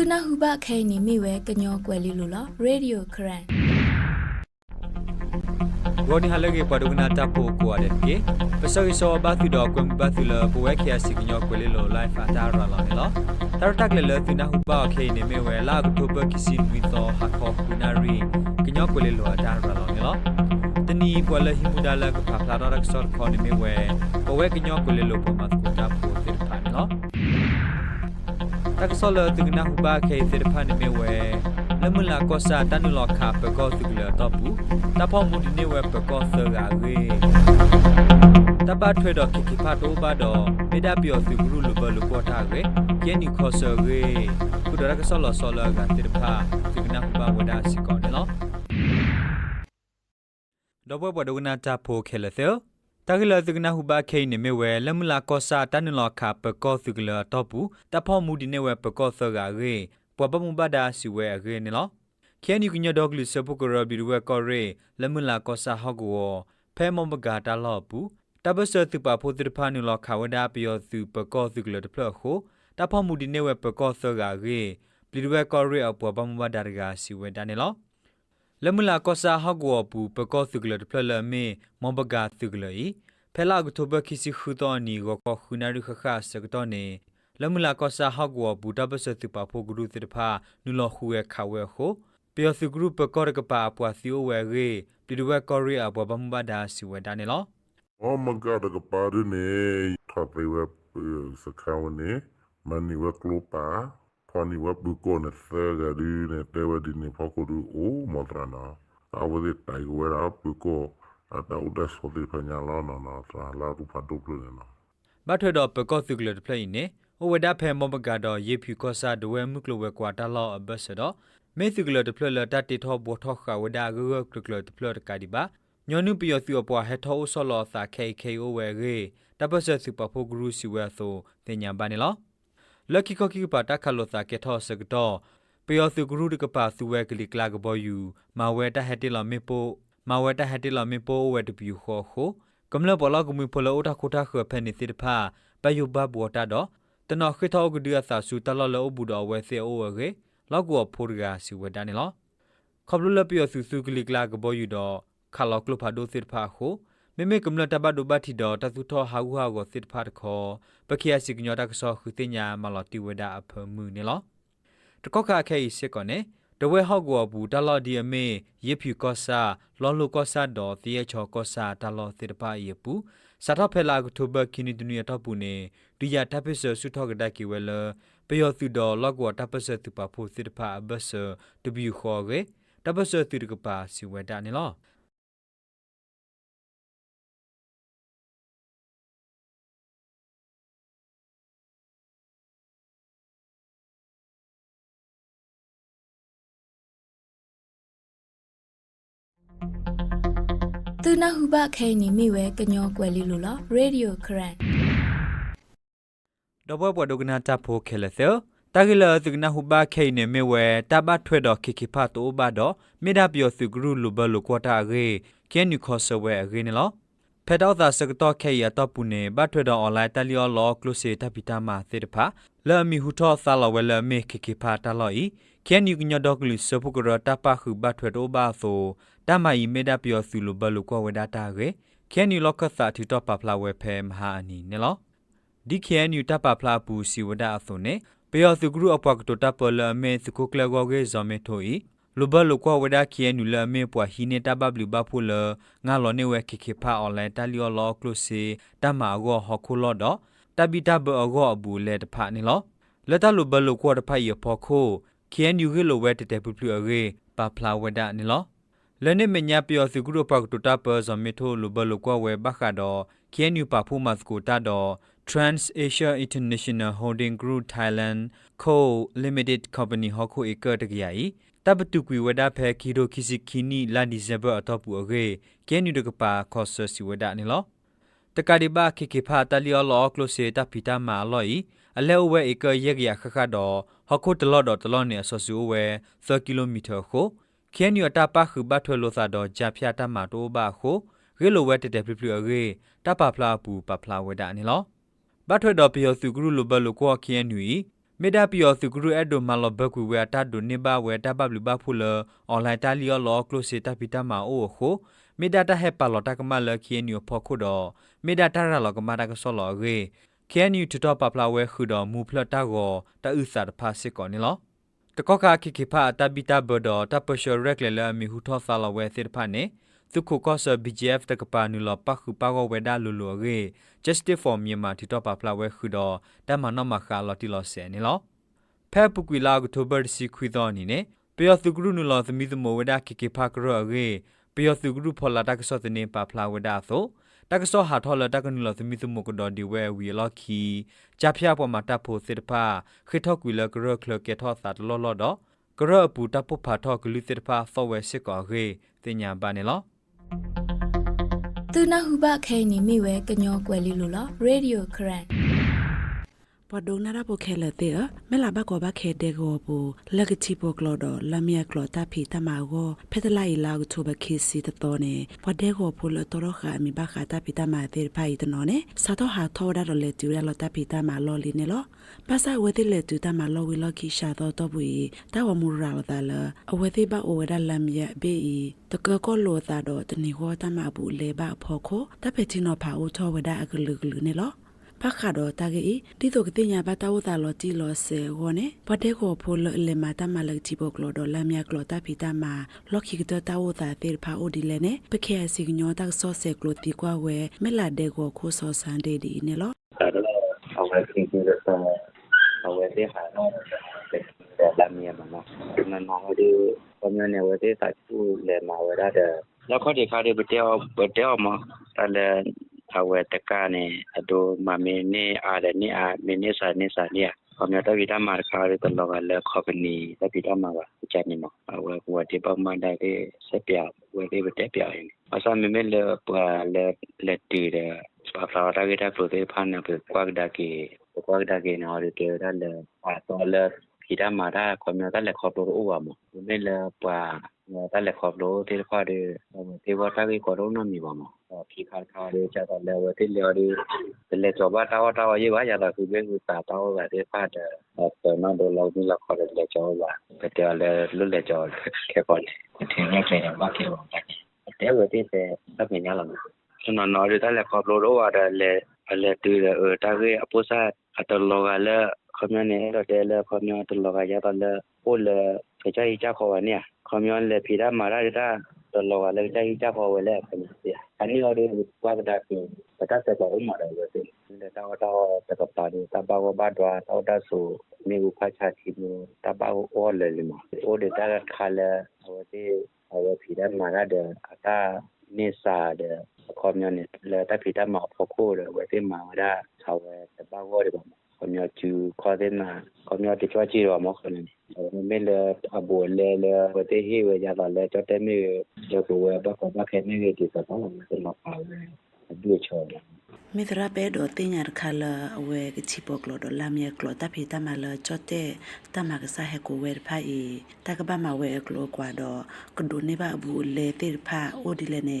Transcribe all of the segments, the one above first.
သူနာဟုဘခဲနေမိဝဲကညောကွယ်လေးလိုလားရေဒီယိုခရန် goni halage padugna tapo ko adetke peso iso ba thu do kwem ba thu la po wek ya signyo kwele lo life atara la ne lo tar tak le le thu na hu ba khe ne me we la ko ba kisi nui to ha kho kunari kinyo kwele lo atara la ne lo tani po la himuda la ko phapla ra rak sor kho ne me we po wek kinyo kwele lo po ma ko ta po tir pha ne lo tak so le tu na hu ba khe tir pha ne me we လမ လာကောစာတနုလခပကောသူကလတော့ဘူးတဖောမှုဒီနေဝပကောဆရာရေတပတ်ထွေတော့ခိခိဖတ်တော့ဘာတော့မေဒါပြောသူကရုလဘလကောတာရေကဲနီခောဆရေကုဒရကဆောလဆောလကတိဖာသူကနာဘာဝဒါစီကောနော်တော့ဘဘဒုနာတာဖိုခဲလသေ တကလသကနာဟုဘာခိနေမေဝဲလမလာကောစာတနုလခပကောသူကလတော့ဘူးတဖောမှုဒီနေဝပကောဆရာရေပပမှုဘဒါစီဝဲအခေနေလောခဲနီကညဒေါဂလီစပုကရဘီဝဲကောရေလမလာကောစာဟောကောဖဲမမဂါတာလောပူတဘဆသူပါဖိုတိဖာနုလောခဝဒါပယောသူပကောသူကလတဖလခိုတဖမှုဒီနေဝဲပကောဆဂါရေဘီဝဲကောရေအပပမှုဘဒါရဂါစီဝဲတနေလော လမလာကောစာဟောကောပူပကောသူကလတဖလမေမဘဂါသူကလီဖဲလာကထဘခိစီခူတောနီကိုကခုနာရခခစကတော့နေလမလာကောစာဟောက်ကောဘူတပစတုပါဖို့ဂရုတိတဖာနုလခုရဲ့ခဝဲခိုပျောစုဂရုပကောရကပါပွားစီဝဲရေပြည်ဝဲကောရီအဘဘမဘဒါစီဝဲဒါနေလော Oh my god, the party ne thope we sakawne mani we klopa poni we buko ne thega di ne tewe di ne poko du o modrana awde tai we ra buko ata uda so di panya la na na tra la ru pa do plu ne na မထွေတော့ပကောစုကလတဖလိနေဟိုဝဒဖဲမောဘကတော့ယေဖြူကောစာဒဝဲမှုကလဝဲကွာတာလောအဘဆတော့မေစုကလတဖလလတတေထောဘောထောခဝဒါဂဂကလတဖလတကဒီပါညောနုပယောစီအပွားဟက်ထောဆောလောသာခေခေအိုဝဲရေတပစစုပဖိုဂရုစီဝဲဆိုတင်ညာပါနေလော လက်ကီကောကီပါတခလောသာကေထောစကတော့ပယောစုဂရုတကပါစုဝဲကလီကလာကဘောယူမဝဲတဟက်တီလောမေပိုမဝဲတဟက်တီလောမေပိုဝဲတပြူခေါ်ခိုကမ္လဘောလကမူဖလောဥတာခိုတာခဖဲနေတိတဖာပယုဘဘောတာတော့တနော်ခိထောကဒီအသာစုတလလောဘူတော်ဝဲစေအိုဝဲကေလောက်ကောဖိုရဂါစီဝဲတန်နော်ခဘလလပြဆူဆူကလီကလာကဘောယူတော့ခါလောက်ကလဖာဒိုစစ်ဖာခို မေမေကမ္လတဘဒိုဘတီတော့တသုထောဟာဟုဟာကိုစစ်ဖာတခောပခိယစီကညောတကဆောခုတင်ညာမလောတီဝဒအဖမှုနေလောတကောခခဲစစ်ကောနေတဝဲဟောက်ကောဘူးတလော်ဒီအမေယေဖြူကောစာလော်လိုကောစာတော့တီယချောကောစာတလော်စစ်တပါယေပူစာထဖဲလာကထုဘကိနီဒနီယတော့ပူနေဒီယာတပစ္စဆုထောကဒကီဝဲလပယောသူတော်လောက်ကောတပစ္စသူပါဖို့စစ်တပါဘဆတဘီခေါ်ကေတပစ္စသူတကပါစီဝဲတာနေလော သူနာဟုဘခဲနေမိဝဲကညောကွယ်လေးလိုလားရေဒီယိုခရန်တော့ဘဘဒုကနာတဖိုခဲလေသေတကလသုကနာဟုဘခဲနေမေဝဲတဘထွဲ့တော့ခိခိဖတ်တိုဘတော့မေဒါပြောစုဂရုလူဘလူကွာတာရေကဲနူခောဆဝဲရေနေလောဖက်တော့သာစကတော့ခဲရတော့ပူနေဘထွဲ့တော့အွန်လိုင်းတလျောလောကလုစေတပိတာမာသေတဖာလဲမီဟူထောသလာဝဲလဲမေခိခိဖတ်တလောဤကဲနူကညတော့ကလုစဖုကရတပခုဘထွဲ့တော့ဘာဆို တမယီမေဒါပြောစုလူဘလူကွာဝဲဒတာရေကဲနူလောကသတီတော့ပပလာဝဲဖဲမဟာအနီနေလောဒီခဲနူတပပလာပူစီဝဒအသုနေပေယောစုဂရုအပွားကတပလမေစကုကလကောကေဇမေထိုဤလဘလကွာဝဒခဲနူလမေပွားဟိနေတဘဘလူဘဖူလငါလောနေဝဲခိခိဖာအွန်လိုင်းတလျောလောကလုစီတမအောဟခုလောတော့တပိတဘအောအဘူလေတဖာနေလောလက်တလဘလကွာတဖာရဖို့ခိုခဲနူဟေလိုဝဲတတဲပပလူအေပပလာဝဒနေလော လနေမညာပြောစုဂရုပကတတပဇမေထိုလဘလကွာဝဲဘခါတော့ခဲနူပါဖူမတ်ကိုတတော့ Trans Asia International Holding Group Thailand Co Limited Company ဟခုဧကတကရဤတပတုကွေဝဒဖဲခီရိုခီစီခီနီလာဒီဇဘအတော့ပူအကေကဲနူတကပါခောဆစီဝဒနေလောတကဒီဘာခိခိဖာတလျောလောကလိုစေတပီတာမာလောဤအလဲဝဲဧကရက်ရခခတော့ဟခုတလော့တော့တလော့နေအဆောဆူဝဲ30ကီလိုမီတာခို ခဲနူအတပခုဘတ်ထွဲလို့သာတော့ဂျာဖျာတမတိုးပါခိုရေလိုဝဲတတဲ့ပြပြအကေတပဖလာပူပဖလာဝဲတာနေလောဘတ်ထွဲ့တော်ပျော်စုဂရုလိုဘလိုကောခီယန်နူဤပမေဒါပီယောသူဂရုအဒိုမလောဘကွေဝဲတာဒိုနေဘဝဲတာဘဘလူဘဖူလအွန်လိုင်းတာလီယောလောကလိုစီတာပီတာမာအိုခိုမေဒါတာဟက်ပါလောတာကမလခီနီယဖောခုတော့မေဒါတာရလောကမတာကဆောလောရေခဲနီတူတော့ပပလာဝဲခုတော့မူဖလတာကိုတာဥစာတဖာစစ်ကောနေလော တကောကခိခိဖာတဘီတာဘဒတပရှောရက်လေလမီဟူထောဆာလဝဲသစ်ဖာနေသူခုကောဆာ BGF တကပါနူလပခုပါကောဝဲဒါလူလူရေ Justice for Myanmar တီတော့ပပလာဝဲခုတော့တမနောမခါလော်တီလော်ဆဲနေလောဖဲပုကွေလာကတိုဘတ်စီခွီတော့နေနေပယောသူကရုနူလောသမီသမဝဲဒါခိခိဖာကရောရေပယောသူကရုဖော်လာတကဆောတနေပပလာဝဲဒါသော တကဆောဟာထော်လတကနူလောသမီသမကတော်ဒီဝဲဝီလော်ခီကြဖျားပေါ်မှာတပ်ဖို့စစ်တဖာခိထော့ကွေလကရခလကေထော့သတ်လော်လော်တော့ကရအပူတပ်ဖို့ဖာထော့ကလူစစ်တဖာဖော်ဝဲစစ်ကောရေတင်ညာပါနေလောသူနဟုဘခဲနေမိဝဲကညောကွယ်လေးလိုလားရေဒီယိုခရန် ပဒုံနာရပုခဲလက်တဲ့မဲလာဘကောဘခဲတဲ့ကိုပူလက်ကချီပိုကလော်ဒလမီယကလော်တာဖီတမာကိုဖက်တလိုက်လာကိုချိုဘခေစီတတော်နေပတဲ့ကိုပူလတော်ခါမီဘခါတာဖီတမာတဲ့ဖိုင်တနော်နေစာတော့ဟာထောဒါရလေတူရလော်တာဖီတမာလော်လီနေလောပါစာဝဲတဲ့လေတူတမာလော်ဝီလော်ခီရှာတော့တော့ဘူးတာဝမူရာဒါလအဝဲသေးဘအဝဲဒါလမ်ယဘေဤတကကောလောသာတော့တနေဟောတမဘူးလေဘဖောခိုတဖက်ချင်းတော့ဖာဦးထောဝဒအကလူကလူနေလော ဖခါတော့တာကေတိတော့ကတိညာဘာတာဝတာလောတီလောဆေဝနေပတေကိုဖိုလလေမာတာမလကတိဘကလောဒလာမြကလောတာဖီတာမာလောခိကတတာဝတာသေဖာအိုဒီလေနေပခေစီညောတာဆောဆေကလောတီကွာဝဲမလာဒေကိုခိုဆောဆန်ဒေဒီနေလောဒါတော့အဝဲစီကလောအဝဲဒီဟာနောလာမြမမနန်မောဒီပမနေဝဲတဲ့စာချူလေမာဝရတဲ့လောက်ခေါ်ဒီခါဒီဘတဲဘတဲမတယ် ที่ยวมาแต่ละเอาไว้ตะการเนี่ยดูมาเมนี่อะไรนี่อ่ะเมนี่สานี่สาเนี่ยพอมีตัววิดามาเขาได้ตลอดแล้วขอเป็นนี่ตัววิดามาว่าจะนี่มาเอาไว้หัวที่ประมาณได้ที่เสียเปรียบไว้ที่ไปเทียบเองภาษาเมไม่เลยปะเลยเลยตีเลย pa fra ta ge ta pro te phan na pe kwa da ke kwa da ke na ri te da le pa to le phi da ma da ko mya da le kho pro o wa mo me le pa da le kho pro te kho de te wa ta ge ko ro na mi ba mo phi kha kha de cha da le wa te le ri le cho ba ta wa ta wa ye ba ya da ku be ku ta ta wa de pa de to na do lo ni la kho de le cho wa pe te le lu le cho ke ko le te ne ke ba ke wa ta te wa te se ta me nya la ကျွန်တော်နော်ရတဲ့လက်ခေါပလို့တော့ရတယ်လေလေတူရအတာကြီးအပုစားအတလောကလည်းခမနေတော့တယ်လေခမတလောကရတော့လေပိုလေကြိုက်ကြ ခေါ်နေခမလေဖိရမာရတာတလောကလည်းကြိုက်ကြခေါ်ဝဲလေခမစီအနည်းရောကွာကတာကိုပတတ်တော့ဥမာတယ်ဝဲတယ်လေတော့တော့တကပါဒီတဘာဝဘတ်ဝါတော့တဆူမြေဥဖချာချီမတဘာဝအော်လေလမအိုဒေတာခါလေဝဲဒီအဝဖိရမာရတဲ့အတာနေစာတဲ့ခေါမျောနေလေတပိတမဖို့ခိုးရဝဲတိမာရဆောဝဲတဘာဝရပါခေါ မျောကျူခေါ်တဲ့နာခေါမျောတချွားကြည့်တော့မခေါ်နေမဲလေအဘူလေလေဝဲတိဟိဝဲရတာလေချတဲ့မြေလေကိုဝဲဘကဘခဲနေကြည့်တော့တော့မပါဘူးအဒူချောတယ်မေတရာပဲတော့တင်ညာခါလာအဝဲကချီပေါကလောဒလာမီကလောတဖီတမလာချော့တဲ့တမကစားဟဲကိုဝဲဖိုင်တကဘာမဝဲကလောကွာတော့ကဒိုနေပါဘူးလေတေဖာအိုဒီလေနေ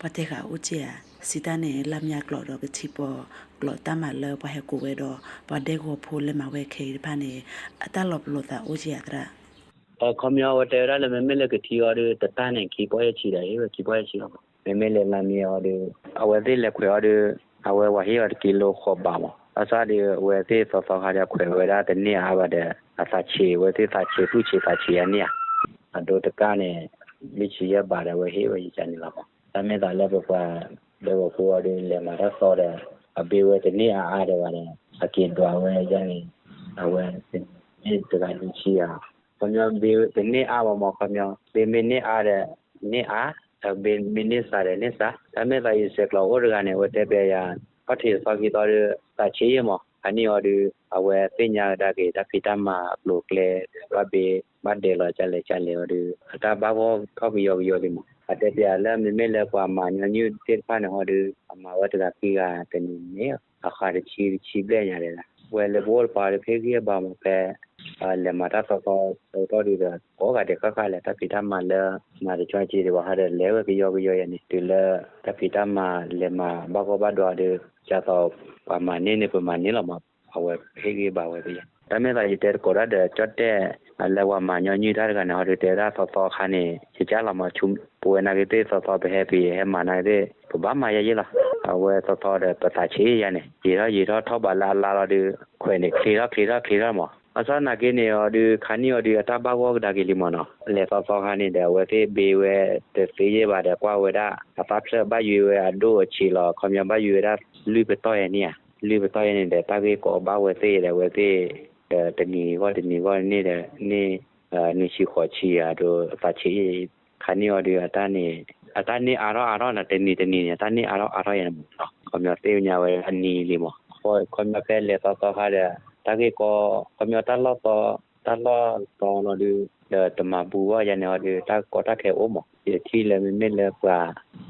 ပတေခါဦးချီယာစီတနဲ့လာမီကလောတော့ကချီပေါကလောတမလာပဟဲကိုဝဲတော့ပဒေကိုဖိုးလေမဝဲခေဖာနေအတလောပလောတာဦးချီယာတရာခေါမျောဝတဲရလည်းမဲမဲလည်းကတိရတဲ့တတန်းနဲ့ခီပွဲချီတယ်ဟဲ့ခီပွဲချီတော့မဲမဲလည်းလာမြေရတဲ့အဝဲသေးလည်းခွေရတဲ့အဝဲဝဟီရကီလိုခေါ်ပါမအစားဒီဝဲသေးဆောဆောခါရခွေဝဲရတဲ့နေအားပါတဲ့အစာချီဝဲသေးစာချီသူချီစာချီရနေအဒိုတကနဲ့မိချီရပါတယ်ဝဲဟေးဝဲချန်နေလာပါ ဒါမဲ့ဒါလည်းပေါ့လေဝကိုရလည်းမရဆောတဲ့အဘေဝဲတဲ့နေအားအားတယ်ပါတယ်အကင်တော်ဝဲရနေအဝဲဒီတကချီရခမဘေဘနေအားမမခမဘေမနေအားတဲ့နေအားဘေမနေစားတဲ့နေစားဒါမဲ့ဒါရစကလောအော်ဂန်နဲ့ ဝတ်တဲ့ပြရပတိစောကီတော်တာချေရမအနီအော်ဒီအဝဲပညာဒါကေဒါဖီတမဘလိုကလေဝဘေမတ်ဒေလာချလေချလေအော်ဒီအတာဘာဘောကောက်ပြီးရောရောဒီမအတက်ပြလဲမမေလဲကွာမညညတစ်ဖာနေဟောဒီအမဝတ်တာကီကတနေနေအခါချီချီပလဲရတယ်ဝဲလေဘောပါဖေးကြီးပါမပဲ le mata so so so to di da ko ga de ka ka le ta pi ta ma le ma de chwa ji de wa ha de le we bi yo bi yo ye ni de le ta pi ta ma le ma ba ko ba do de cha so pa ma ni ni pa ma ni la ma a we phe gi ba we bi ဒါမဲ့လည်းတဲ့ကိုရတဲ့ကြတ်တဲ့လဲဝမှာညညတာကနော်တဲ့တဲ့ဆောဆောခါနေချကြလာမချုံပွေနာကတဲ့ဆောဆောပဲဟပီဟမနာတဲ့ဘာမှရရလားအဝဲဆောဆောတဲ့ပတာချေရနေရေရရေရထောက်ပါလာလာတဲ့ခွေနေခေရခေရခေရမအစနာကိနေရဒီခါနီရဒီအတဘာဝကဒါကလေးမနော်လေဆောဆောခါနေတဲ့ဝဲသေးဘေဝဲတဲ့ဖေးရပါတယ်ကွာဝဲတာအပတ်ဆက်ဘယူဝဲအဒိုချီလောခွန်မြဘယူရလူပတော့ရနေလူပတော့ရနေတဲ့တာကေကိုဘာဝဲသေးတယ်ဝဲသေး တနီကောတနီကောနေတဲ့နေနေရှိခေါ်ချီရတို့အပတ်ချီခါနီရဒီအတန်းနေအတန်းနေအားတော့အားတော့တနီတနီအတန်းနေအားတော့အားတော့ရနေနော်ခွန်မြသေးညာဝဲအနီလေးမခေါ်ခွန်မြပဲလေဆောဆောခါတဲ့ ta ke ko kamyo ta lo to ta lo to no du de tama bu wa ya ne de ta ko ta ke o mo ye thi le me me le kwa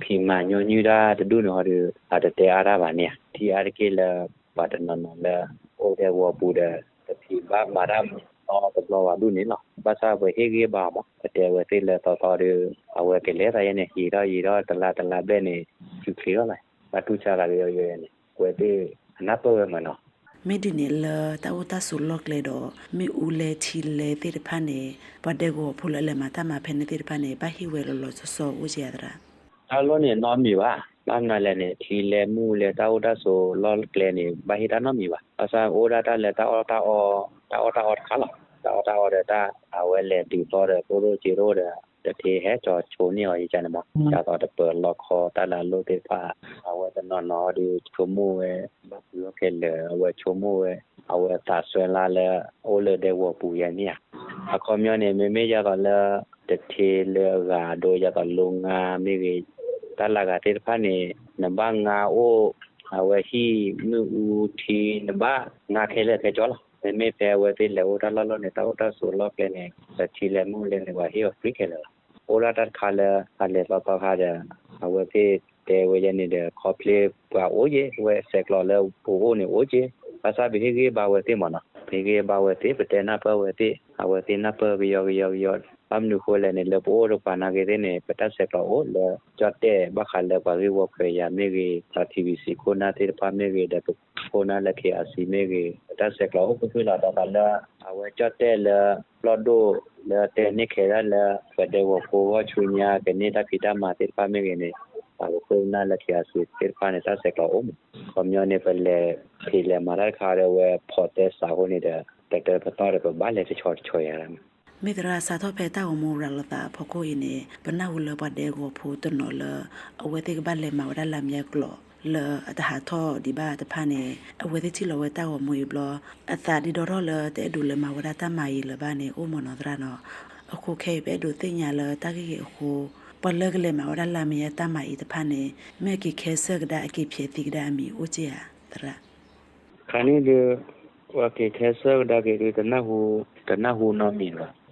phi ma nyo nyu da de du no de a de te a ra ba ne thi a de ke le ba de no no le o de wo bu de de phi ba ma ra to de lo wa du ni no ba sa we he ge ba mo de we te le to to de a we ke le ra ye ne hi da hi da ta la ta la be ne chu khe la ba tu cha la yo yo ne we te na to we ma no မေဒီနေလတာဝတာဆူလော့ကလေတော့မေဦးလေချီလေတေတဖာနေပဒေကိုဖူလလေမတာမဖဲနေတေတဖာနေဘာဟီဝဲလောလောဆောဆောဦးစီရတာအလုံးနဲ့နော်မီပါဘာနာလည်းနဲ့ထီလဲမှုလဲတာဝတာဆိုလောကလဲနေဘာဟိတာနော်မီပါအစာအိုဒါတာလဲတာအောတာအော တာအောတာအောခါလာတာအောတာအောတဲ့တာအဝဲလဲတီတော့တဲ့ပိုရိုဂျီရိုတဲ့တတိဟဲကြောချိုနေရကြတယ်မကျတော့တပလောခေါ်တလာလို့တေဖာအဝဲတနော်နော်ဒီချိုမှုဝဲဘာပြောခဲလဲအဝဲချိုမှုဝဲအဝဲတာဆွဲလာလဲအိုလေတဲ့ဝပူရနေအခေါ်မျိုးနေမေမေရတော့လဲတတိလေကဒိုရတော့လုံငါမိကြီး talaga te phane na ba nga o awe hi nu u thi na ba nga khele ke chola me me pe we te le o ta lo lo ne ta o ta so lo ke ne ta chi le mu le ne wa hi o free ke le o la ta kha le a le ba ba ha ja awe te te we ye ne de kho play ba o ye we se klo le o o ne o je ba sa bi ge ba we te mo na bi ge ba we te pe te na pa we te awe te na pa bi yo yo yo အ မ်နုခိုလည်းနေလပိုးရပါနာကေတဲ့နေပတက်ဆက်တော့လကြတဲ့ဘခါလည်းပါရီဝခွေရမေကြီး TVC ကိုနာတဲ့ပါမေကြီးတဲ့ကိုနာလက်ခေအစီမေကြီးပတက်ဆက်တော့ကိုထွေးလာတော့လာအဝဲကြတဲ့လပလော့ဒိုလတဲ့နေခေရလဖတဲ့ဝကိုဝချူညာကနေတဖိတမာတဲ့ပါမေကြီးနေပါကိုနာလက်ခေအစီတဲ့ပါနေတဲ့ဆက်တော့အုံးကွန်မြူနီဖလေဖေလေမာရခါရဝဲဖော်တဲ့စာကိုနေတဲ့တက်တဲ့ပတ်တော်ကဘာလဲချောချောရရမယ် မေတရာစာတော့ဖဲတာဝမရလတာဖကိုင်းနေဘနဝလပဒေကိုဖူတနော်လအဝဲတိကဘလေမဝရလမြက်ကလောလအတဟာထောဒီဘာတဖာနေအဝဲတိချီလဝဲတာဝမွေဘလအသာဒီတော်လတဲ့ဒူလမဝရတမယီလဘာနေအိုမနောဒရနောအခုခဲပဲဒူတင်ညာလတာကြီးအခုပလကလေမဝရလမြက်တမယီတဖာနေမဲကိခဲဆကဒါအကိဖြေတိကဒါမီဦးချီယာတရ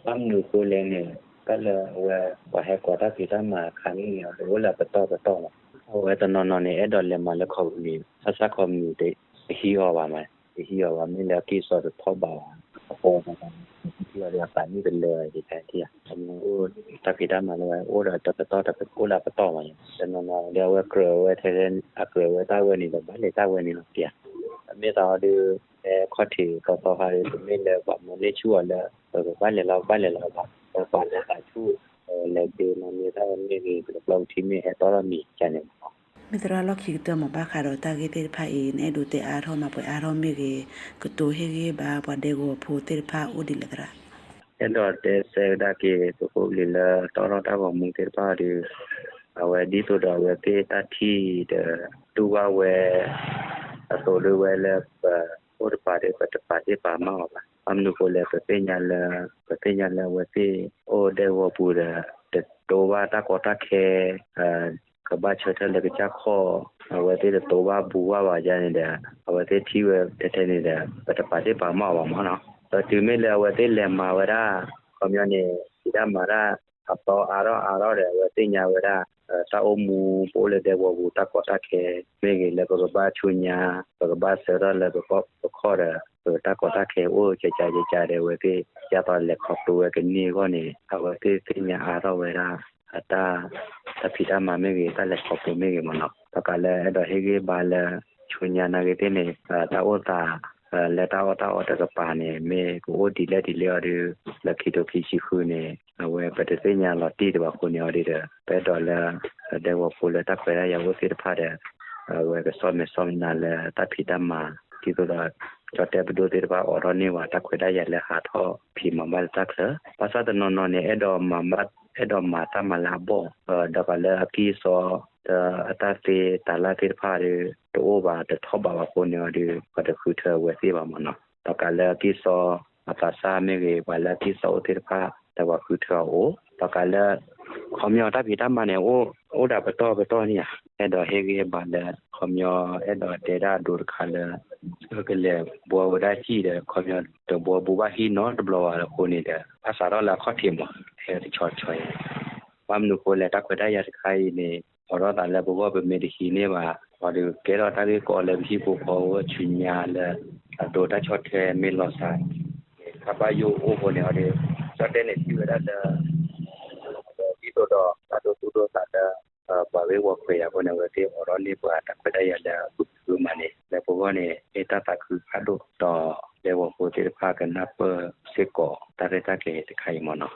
kani de wa ke khesa da ke de na hu da na hu no mi ba am nu ko le ne ka le wa wa he ko da ki da ma kani ne de la pa to pa to ma wa ta no no ne e do le ma le kho mi sa sa kho mi de hi ho ba ma hi ho ba mi le ki so de tho ba ko ba ki ya ya pa ni de le de ta ti ya am nu ta ki da ma le o da ta pa to ta pa ko la pa to ma de no no de wa kro wa the a kro wa ta wa ni ba le ta wa ni no ti ya မြေသားတွေအဲခွတ်တီကတော့ဟာတွေမင်းလည်းပါမလေးချူရလဲဘာလဲလောက် ဘာလဲလောက်ပါပါလဲတာချူလည်းဒီမမြေသားမြေကြီးလောက်တီမြေတော့မီချန်နေမိတရာလောက်ခိတမဘာခါတော့တာဂေတေဖိုင်နေဒူတေအားရောမပွဲအားရောမေကြီးကတိုဟေကြီးဘာဘဒေကိုဖိုတေဖာဦးဒီလကရာအဲ့တော့တဲ့စေဒါကေသူကိုလီလာတော်တော်တာမူတေပါဒီအဝဲဒီဆိုတော့ဝဲတေတတိတဲ့တူဝဝဲအစိုးရဝဲလဲဟိုတပါတဲ့ပတ်ပါတဲ့ပါမောပါ အမ်နုကိုလဲပပညာလဲပပညာလဲဝဲတေအိုဒေဝပူတဲ့တိုဝါတာကောတာခဲအဲကဘာချတဲ့လေကချခောဝဲတေတိုဝါဘူဝါပါကြနေတဲ့ဝဲတေတီဝဲတဲ့တဲ့နေတဲ့ပတ်ပါတဲ့ပါမောပါမနော်တော့ဒီမဲ့လဲဝဲတေလဲမာဝရာကွန်မြူနီဒီဒါမာရာအပေါ်အားရောအားရောတဲ့ဝဲတေညာဝရာတာအမူပိုလေတဲ့ဝဘူတာကောတာခဲမေကြီးလေကဘာချူညာကဘာဆရလေကခေါ်တဲ့ ta ko ta ke o che cha che cha de we ke ya pa le khop tu we ke ni ko ni ha we ke ti nya a ro we ra ata ta phi ta ma me ge ta le khop tu me ge ma na ta ka le da he ge ba le chu nya na ge te ne ta o ta le ta o ta o ta ka pa ne me ko o di le di le o de la ki to ki chi khu ne we pa te se nya la ti de ba ko ne o de de pe do le de wo fu le ta pe ya wo si de pa de we ke so me so na le ta phi ta ma ki to da จอดแต่ไปดูที่ว่าออรนี่ว่าตะခွေได้ยันและหาท่อพีมาบัลตักเลภาษาตะนอนเนี่ยเอดอมมาบัดเอดอมมาตามาลาบเออดอกเลอกีซอตะอัตาเตตาลาเทพาเรโตบาตะทอบาโคเนอดิก็ตะคือเธอเวซีบามันเนาะดอกเลอกีซออาตาซาเมเกวาลากีซอเทพาแต่ว่าคือเธอโอดอกเลอ ขอมยอถ้าผีถ้ามาเนี่ยโอ้โอ้ดับไปต่อไปต่อเนี่ยเอดอเฮเกบานเดขอมยอเอดอเดดาดูดคันเลยก็เกลียบัวได้ที่เดขอมยอตัวบัวบัวที่นอนตบลอละคนนี่เดภาษาเราละข้อเทียมเฮดชอดชอยความนุคนและตักไปได้ยาใครนี่พอเราแต่ละบัวเป็นเมดิคีเนี่ยว่าพอดูเกลอถ้าได้ก่อเลยที่ผู้เขาชุญญาเลยตัวได้ชอดแค่เมลอสายถ้าไปอยู่โอ้โหเนี่ยเดี๋ยวจะได้ในที่เวลาเด todo tato tudo sada bawe wa ko ya bona wa te oroni ba ta ko da ya da ku mane da ko ne eta ta ku ado to le wa ko te pa ka na pa se ko ta re ta ke te kai mo no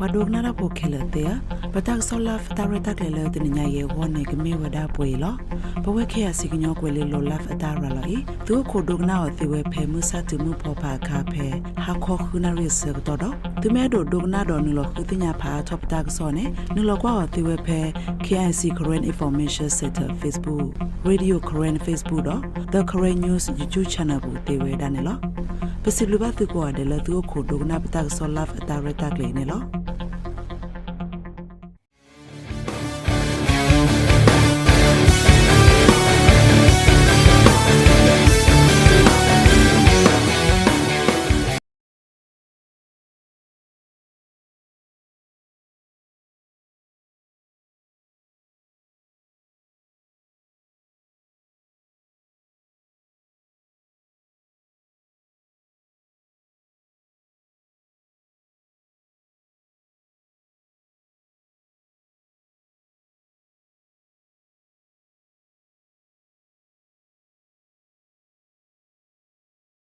ပဒုကနာရပိုခဲလတဲ့ပတက်ဆောလာဖတာရတက်လေလေတင်ညာယေဝနေကမေဝဒပွေလောဘဝခဲအစီကညောကွယ်လေလောလဖတာရလာဤသူခိုဒုကနာအသေးဝဲဖဲမှုစတမှုဖောပါခါဖဲဟာခောခုနာရစ်စတော့တော့သူမဲတို့ဒုကနာတော်နလခုတင်ညာဖာတော့ပတက်ဆောနေနလကွာအသေးဝဲဖဲ KIC Korean Information Center Facebook Radio Korean Facebook တော့ The Korean News YouTube Channel ဘူးတေဝဲဒါနေလောပစီလူဘတ်သူကိုအတယ်လသူကိုဒုကနာပတက်ဆောလာဖတာရတက်လေနေလော